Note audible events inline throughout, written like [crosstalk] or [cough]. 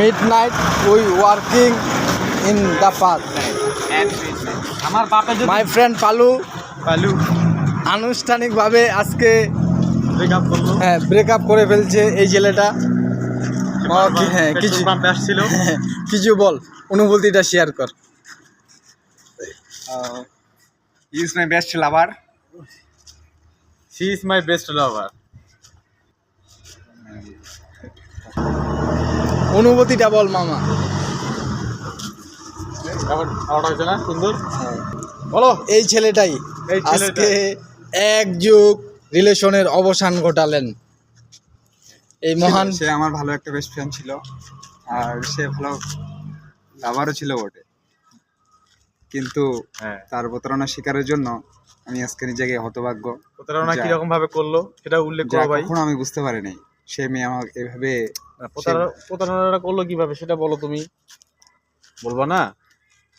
midnight we working in the park. আমার বাপে my friend পালু পালু আনুষ্ঠানিকভাবে আজকে হ্যাঁ ব্রেকআপ করে ফেলছে এই ছেলেটা। কি- হ্যাঁ কিছু আসছিল। [laughs] কিছু বল অনুভূতিটা শেয়ার কর। Is my best lover she is my best lover অনুভূতিটা বল মামা। না? সুন্দর? বলো। এই ছেলেটাই। আজকে এক যুগ রিলেশনের অবসান ঘটালেন। এই মহান সে আমার ভালো একটা বেস্ট ফ্রেন্ড ছিল। আর সে ভালো লাভারও ছিল বটে। কিন্তু হ্যাঁ। তার প্রতারণা শিকারের জন্য আমি আজকে নিজেকে হতভাগ্য। প্রতারণা কীরকম ভাবে করল সেটা উল্লেখ করো ভাই। কখনো আমি বুঝতে পারিনি। সে মেয়ে আমাকে এভাবে প্রতারণা- প্রতারণাটা করল কীভাবে সেটা বলো তুমি। বলবা না?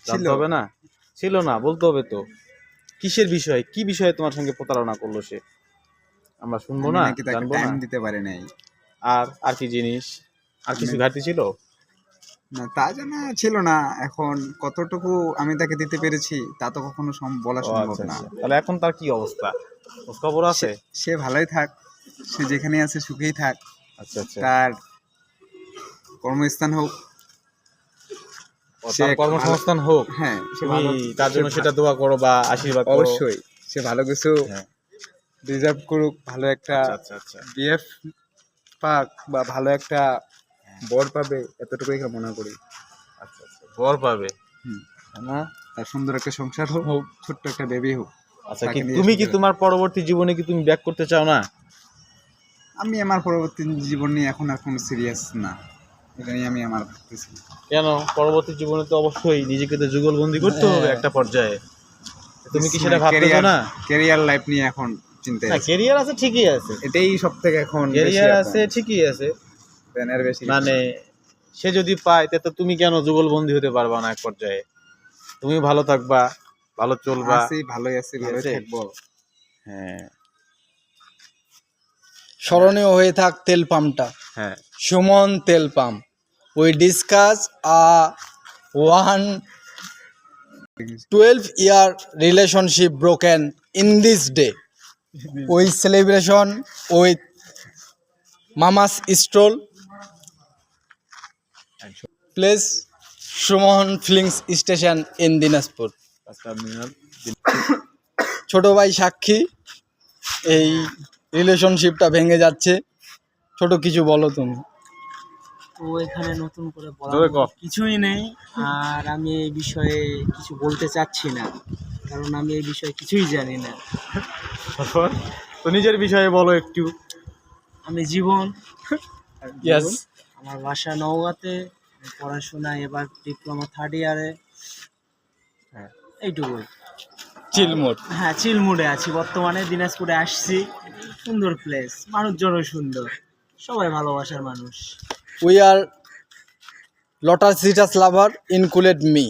জানতে ছিল। হবে না? ছিল না বলতে হবে তো। কিসের বিষয়? কি বিষয়ে তোমার সঙ্গে প্রতারণা করল সে? আমরা শুনব না জানব না। দিতে পারি নাই। আর আর কি জিনিস? আর কিছু ঘাটতি ছিল? না তা জানা ছিল না। এখন কতটুকু আমি তাকে দিতে পেরেছি তা তো কখনো বলা সম্ভব আচ্ছা, না। আচ্ছা। তাহলে এখন তার কি অবস্থা? খবর আছে? সে ভালোই থাক। সে যেখানে আছে সুখেই থাক। আচ্ছা আচ্ছা। তার কর্মস্থান হোক সে তার কর্মসংস্থান হোক হ্যাঁ সে তুমি তার জন্য সেটা দোয়া করো বা আশীর্বাদ করো। অবশ্যই সে ভালো কিছু হ্যাঁ। রিজার্ভ করুক ভালো একটা আচ্ছা আচ্ছা বিএফ পাক বা ভালো একটা বর পাবে এতটুকুই মনে করি। আচ্ছা আচ্ছা বর পাবে। হুম। না তার সুন্দর একটা সংসার হোক। ছোট্ট একটা বেবি হোক আচ্ছা তাকে নিয়ে তুমি কি তোমার পরবর্তী জীবনে কি তুমি ব্যাক করতে চাও না? আমি আমার পরবর্তী জীবন নিয়ে এখন আর কোনো সিরিয়াস না। এটা নিয়ে আমি আমার ভাবতেছি। কেন? পরবর্তী জীবনে তো অবশ্যই নিজেকে তো যুগলবন্দি করতে হবে হ্যাঁ। একটা পর্যায়ে। তুমি কি সেটা ভাবতেছো না? career life নিয়ে এখন চিন্তায় না ক্যারিয়ার আছে ঠিকই আছে। এটাই সব থেকে এখন। ক্যারিয়ার আছে ঠিকই আছে। Then বেশি মানে সে যদি পায় তাতে তুমি কেন যুগলবন্দি হতে পারবা না এক পর্যায়ে? তুমি ভালো থাকবা ভালো চলবা। আছি ভালোই আছি ভালোই আছে? থাকব। হ্যাঁ। স্মরণীয় হয়ে থাক তেল পাম্পটা। হ্যাঁ। সুমন তেল pump. We discuss a one twelve year relationship broken in this day. We celebration with mama's stroll. Place Suman feelings station in Dinajpur. ছোট ভাই সাক্ষী এই রিলেশনশিপটা ভেঙে যাচ্ছে। ছোট কিছু বলো তুমি। তো এখানে নতুন করে। মতো কিছুই নেই। আর আমি এই বিষয়ে কিছু বলতে চাচ্ছি না। কারণ আমি এই বিষয়ে কিছুই জানি না। তো নিজের বিষয়ে বলো একটু। আমি জীবন। আমার বাসা নওগাঁতে পড়াশোনা এবার ডিপ্লোমা থার্ড ইয়ারে হ্যাঁ। এইটুকুই। চিলমোট হ্যাঁ চিলমুডে আছি। বর্তমানে দিনাজপুরে আসছি। সুন্দর প্লেস মানুষজনও সুন্দর সবাই ভালোবাসার মানুষ। উই আর লটাস সিটাস লাভার ইনকুলেট মি